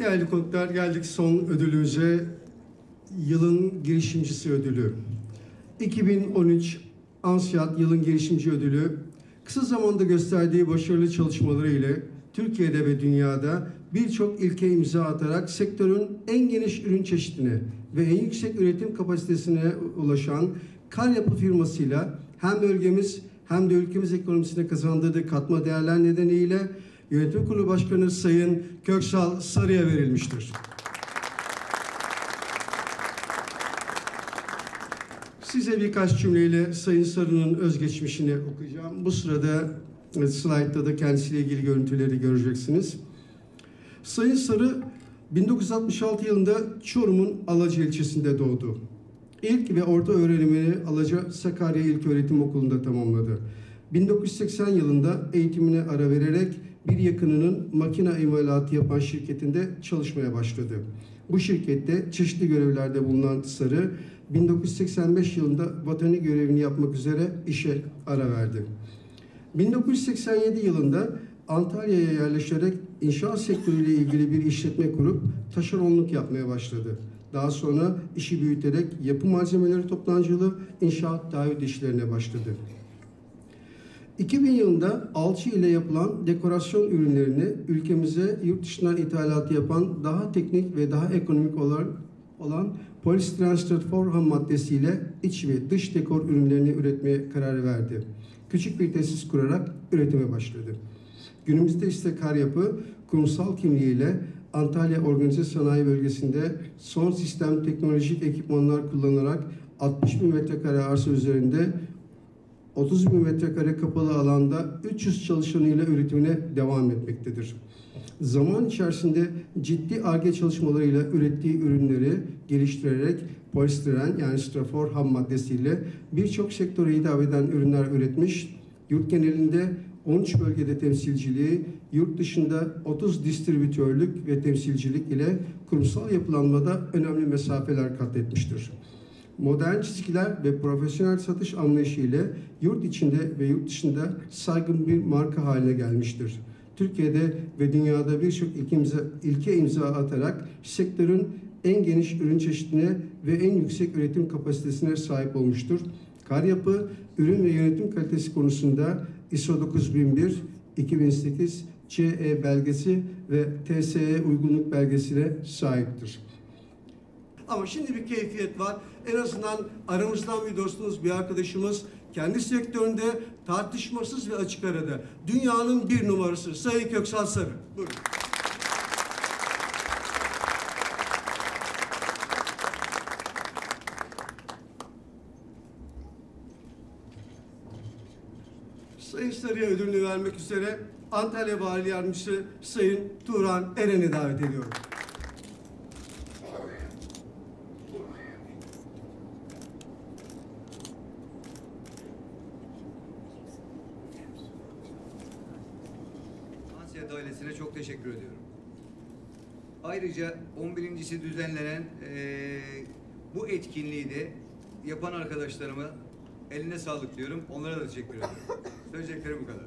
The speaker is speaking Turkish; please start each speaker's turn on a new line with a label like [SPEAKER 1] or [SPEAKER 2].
[SPEAKER 1] Değerli konuklar geldik son ödülümüze. Yılın girişimcisi ödülü. 2013 Ansiyat Yılın Girişimci Ödülü kısa zamanda gösterdiği başarılı çalışmaları ile Türkiye'de ve dünyada birçok ilke imza atarak sektörün en geniş ürün çeşidine ve en yüksek üretim kapasitesine ulaşan kar yapı firmasıyla hem bölgemiz hem de ülkemiz ekonomisine kazandırdığı katma değerler nedeniyle Yönetim Kurulu Başkanı Sayın Köksal Sarı'ya verilmiştir. Size birkaç cümleyle Sayın Sarı'nın özgeçmişini okuyacağım. Bu sırada slaytta da kendisiyle ilgili görüntüleri göreceksiniz. Sayın Sarı 1966 yılında Çorum'un Alaca ilçesinde doğdu. İlk ve orta öğrenimini Alaca Sakarya İlköğretim Okulu'nda tamamladı. 1980 yılında eğitimine ara vererek bir yakınının makine imalatı yapan şirketinde çalışmaya başladı. Bu şirkette çeşitli görevlerde bulunan Sarı, 1985 yılında vatani görevini yapmak üzere işe ara verdi. 1987 yılında Antalya'ya yerleşerek inşaat sektörüyle ilgili bir işletme kurup taşeronluk yapmaya başladı. Daha sonra işi büyüterek yapı malzemeleri toplancılığı, inşaat taahhüt işlerine başladı. 2000 yılında alçı ile yapılan dekorasyon ürünlerini ülkemize yurt dışından ithalatı yapan daha teknik ve daha ekonomik olan, olan polistiren strafor ham maddesiyle iç ve dış dekor ürünlerini üretmeye karar verdi. Küçük bir tesis kurarak üretime başladı. Günümüzde ise kar yapı kurumsal kimliğiyle Antalya Organize Sanayi Bölgesi'nde son sistem teknolojik ekipmanlar kullanarak 60 bin metrekare arsa üzerinde 30 bin metrekare kapalı alanda 300 çalışanıyla üretimine devam etmektedir. Zaman içerisinde ciddi ARGE çalışmalarıyla ürettiği ürünleri geliştirerek polistiren yani strafor ham maddesiyle birçok sektöre hitap eden ürünler üretmiş, yurt genelinde 13 bölgede temsilciliği, yurt dışında 30 distribütörlük ve temsilcilik ile kurumsal yapılanmada önemli mesafeler kat etmiştir modern çizgiler ve profesyonel satış anlayışı ile yurt içinde ve yurt dışında saygın bir marka haline gelmiştir. Türkiye'de ve dünyada birçok ilke imza, atarak sektörün en geniş ürün çeşidine ve en yüksek üretim kapasitesine sahip olmuştur. Kar yapı, ürün ve yönetim kalitesi konusunda ISO 9001, 2008 CE belgesi ve TSE uygunluk belgesine sahiptir. Ama şimdi bir keyfiyet var. En azından aramızdan bir dostumuz, bir arkadaşımız kendi sektöründe tartışmasız ve açık arada dünyanın bir numarası Sayın Köksal Sarı. Buyurun. Sayın Sarı'ya ödülünü vermek üzere Antalya Vali Yardımcısı Sayın Turan Eren'i davet ediyorum.
[SPEAKER 2] Ansiyat ailesine çok teşekkür ediyorum. Ayrıca 11.si düzenlenen eee, bu etkinliği de yapan arkadaşlarıma eline sağlık diyorum. Onlara da teşekkür ediyorum. Söyleyeceklerim bu kadar.